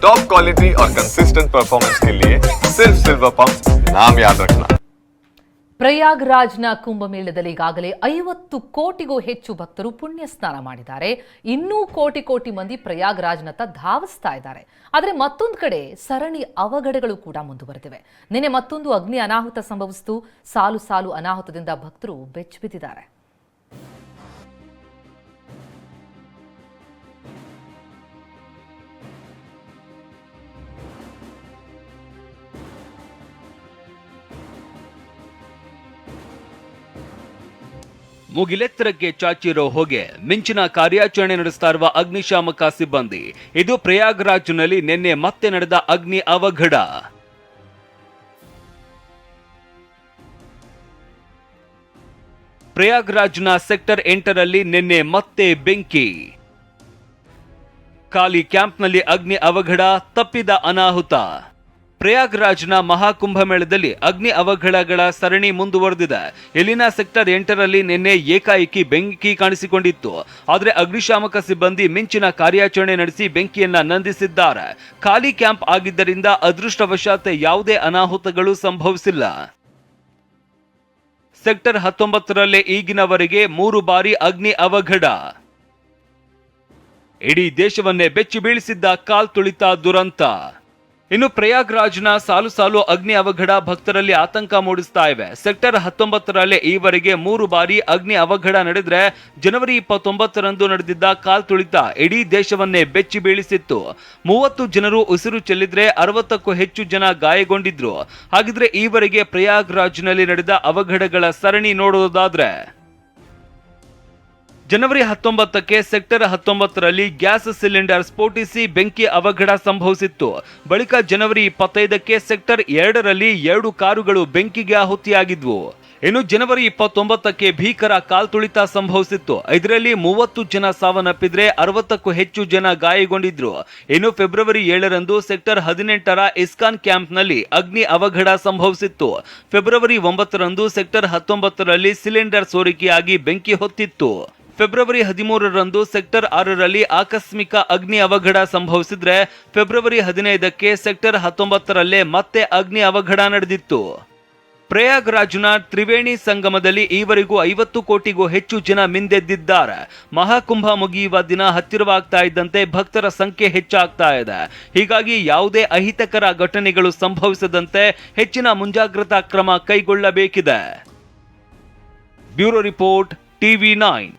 Top quality और consistent performance के लिए सिर्फ सिल्वर पंप नाम याद रखना ಪ್ರಯಾಗ್ರಾಜ್ನ ಕುಂಭಮೇಳದಲ್ಲಿ ಈಗಾಗಲೇ ಐವತ್ತು ಕೋಟಿಗೂ ಹೆಚ್ಚು ಭಕ್ತರು ಪುಣ್ಯ ಸ್ನಾನ ಮಾಡಿದ್ದಾರೆ ಇನ್ನೂ ಕೋಟಿ ಕೋಟಿ ಮಂದಿ ಪ್ರಯಾಗ್ರಾಜ್ನತ್ತ ಧಾವಿಸ್ತಾ ಇದ್ದಾರೆ ಆದರೆ ಮತ್ತೊಂದು ಕಡೆ ಸರಣಿ ಅವಘಡಗಳು ಕೂಡ ಮುಂದುವರೆದಿವೆ ನಿನ್ನೆ ಮತ್ತೊಂದು ಅಗ್ನಿ ಅನಾಹುತ ಸಂಭವಿಸಿತು ಸಾಲು ಸಾಲು ಅನಾಹುತದಿಂದ ಭಕ್ತರು ಬೆಚ್ಚಿಬಿದ್ದಿದ್ದಾರೆ ಮುಗಿಲೆತ್ತರಕ್ಕೆ ಚಾಚಿರೋ ಹೊಗೆ, ಮಿಂಚಿನ ಕಾರ್ಯಾಚರಣೆ ನಡೆಸ್ತಾ ಇರುವ ಅಗ್ನಿಶಾಮಕ ಸಿಬ್ಬಂದಿ. ಇದು ಪ್ರಯಾಗ್ರಾಜ್ನಲ್ಲಿ ನಿನ್ನೆ ಮತ್ತೆ ನಡೆದ ಅಗ್ನಿ ಅವಘಡ. ಪ್ರಯಾಗ್ರಾಜ್ನ ಸೆಕ್ಟರ್ ಎಂಟರಲ್ಲಿ ನಿನ್ನೆ ಮತ್ತೆ ಬೆಂಕಿ. ಖಾಲಿ ಕ್ಯಾಂಪ್ನಲ್ಲಿ ಅಗ್ನಿ ಅವಘಡ, ತಪ್ಪಿದ ಅನಾಹುತ. ಪ್ರಯಾಗ್ರಾಜ್ನ ಮಹಾಕುಂಭಮೇಳದಲ್ಲಿ ಅಗ್ನಿ ಅವಘಡಗಳ ಸರಣಿ ಮುಂದುವರೆದಿದೆ. ಎಲಿನಾ ಸೆಕ್ಟರ್ ಎಂಟರಲ್ಲಿ ನಿನ್ನೆ ಏಕಾಏಕಿ ಬೆಂಕಿ ಕಾಣಿಸಿಕೊಂಡಿತ್ತು. ಆದರೆ ಅಗ್ನಿಶಾಮಕ ಸಿಬ್ಬಂದಿ ಮಿಂಚಿನ ಕಾರ್ಯಾಚರಣೆ ನಡೆಸಿ ಬೆಂಕಿಯನ್ನ ನಂದಿಸಿದ್ದಾರೆ. ಖಾಲಿ ಕ್ಯಾಂಪ್ ಆಗಿದ್ದರಿಂದ ಅದೃಷ್ಟವಶಾತ್ ಯಾವುದೇ ಅನಾಹುತಗಳು ಸಂಭವಿಸಿಲ್ಲ. ಸೆಕ್ಟರ್ ಹತ್ತೊಂಬತ್ತರಲ್ಲೇ ಈಗಿನವರೆಗೆ ಮೂರು ಬಾರಿ ಅಗ್ನಿ ಅವಘಡ. ಇಡೀ ದೇಶವನ್ನೇ ಬೆಚ್ಚಿ ಬೀಳಿಸಿದ್ದ ಕಾಲ್ ತುಳಿತ ದುರಂತ. ಇನ್ನು ಪ್ರಯಾಗ್ರಾಜ್ನ ಸಾಲು ಸಾಲು ಅಗ್ನಿ ಅವಘಡ ಭಕ್ತರಲ್ಲಿ ಆತಂಕ ಮೂಡಿಸ್ತಾ ಇವೆ. ಸೆಕ್ಟರ್ ಹತ್ತೊಂಬತ್ತರಲ್ಲೇ ಈವರೆಗೆ ಮೂರು ಬಾರಿ ಅಗ್ನಿ ಅವಘಡ ನಡೆದ್ರೆ ಜನವರಿ ಇಪ್ಪತ್ತೊಂಬತ್ತರಂದು ನಡೆದಿದ್ದ ಕಾಲ್ ತುಳಿತ ಇಡೀ ದೇಶವನ್ನೇ ಬೆಚ್ಚಿ ಬೀಳಿಸಿತ್ತು. ಮೂವತ್ತು ಜನರು ಉಸಿರು ಚೆಲ್ಲಿದ್ರೆ ಅರವತ್ತಕ್ಕೂ ಹೆಚ್ಚು ಜನ ಗಾಯಗೊಂಡಿದ್ರು. ಹಾಗಿದ್ರೆ ಈವರೆಗೆ ಪ್ರಯಾಗ್ರಾಜ್ನಲ್ಲಿ ನಡೆದ ಅವಘಡಗಳ ಸರಣಿ ನೋಡೋದಾದ್ರೆ ಜನವರಿ ಹತ್ತೊಂಬತ್ತಕ್ಕೆ ಸೆಕ್ಟರ್ ಹತ್ತೊಂಬತ್ತರಲ್ಲಿ ಗ್ಯಾಸ್ ಸಿಲಿಂಡರ್ ಸ್ಫೋಟಿಸಿ ಬೆಂಕಿ ಅವಘಡ ಸಂಭವಿಸಿತ್ತು. ಬಳಿಕ ಜನವರಿ ಇಪ್ಪತ್ತೈದಕ್ಕೆ ಸೆಕ್ಟರ್ ಎರಡರಲ್ಲಿ ಎರಡು ಕಾರುಗಳು ಬೆಂಕಿಗೆ ಆಹುತಿಯಾಗಿದ್ವು. ಇನ್ನು ಜನವರಿ ಇಪ್ಪತ್ತೊಂಬತ್ತಕ್ಕೆ ಭೀಕರ ಕಾಲ್ತುಳಿತ ಸಂಭವಿಸಿತ್ತು. ಇದರಲ್ಲಿ ಮೂವತ್ತು ಜನ ಸಾವನ್ನಪ್ಪಿದ್ರೆ ಅರವತ್ತಕ್ಕೂ ಹೆಚ್ಚು ಜನ ಗಾಯಗೊಂಡಿದ್ರು. ಇನ್ನು ಫೆಬ್ರವರಿ ಏಳರಂದು ಸೆಕ್ಟರ್ ಹದಿನೆಂಟರ ಇಸ್ಕಾನ್ ಕ್ಯಾಂಪ್ನಲ್ಲಿ ಅಗ್ನಿ ಅವಘಡ ಸಂಭವಿಸಿತ್ತು. ಫೆಬ್ರವರಿ ಒಂಬತ್ತರಂದು ಸೆಕ್ಟರ್ ಹತ್ತೊಂಬತ್ತರಲ್ಲಿ ಸಿಲಿಂಡರ್ ಸೋರಿಕೆಯಾಗಿ ಬೆಂಕಿ ಹೊತ್ತಿತ್ತು. ಫೆಬ್ರವರಿ ಹದಿಮೂರರಂದು ಸೆಕ್ಟರ್ ಆರರಲ್ಲಿ ಆಕಸ್ಮಿಕ ಅಗ್ನಿ ಅವಘಡ ಸಂಭವಿಸಿದ್ರೆ ಫೆಬ್ರವರಿ ಹದಿನೈದಕ್ಕೆ ಸೆಕ್ಟರ್ ಹತ್ತೊಂಬತ್ತರಲ್ಲೇ ಮತ್ತೆ ಅಗ್ನಿ ಅವಘಡ ನಡೆದಿತ್ತು. ಪ್ರಯಾಗ್ರಾಜ್ನ ತ್ರಿವೇಣಿ ಸಂಗಮದಲ್ಲಿ ಈವರೆಗೂ ಐವತ್ತು ಕೋಟಿಗೂ ಹೆಚ್ಚು ಜನ ಮಿಂದೆದ್ದಿದ್ದಾರೆ. ಮಹಾಕುಂಭ ಮುಗಿಯುವ ದಿನ ಹತ್ತಿರವಾಗ್ತಾ ಇದ್ದಂತೆ ಭಕ್ತರ ಸಂಖ್ಯೆ ಹೆಚ್ಚಾಗ್ತಾ ಇದೆ. ಹೀಗಾಗಿ ಯಾವುದೇ ಅಹಿತಕರ ಘಟನೆಗಳು ಸಂಭವಿಸದಂತೆ ಹೆಚ್ಚಿನ ಮುಂಜಾಗ್ರತಾ ಕ್ರಮ ಕೈಗೊಳ್ಳಬೇಕಿದೆ. Bureau report, TV nine.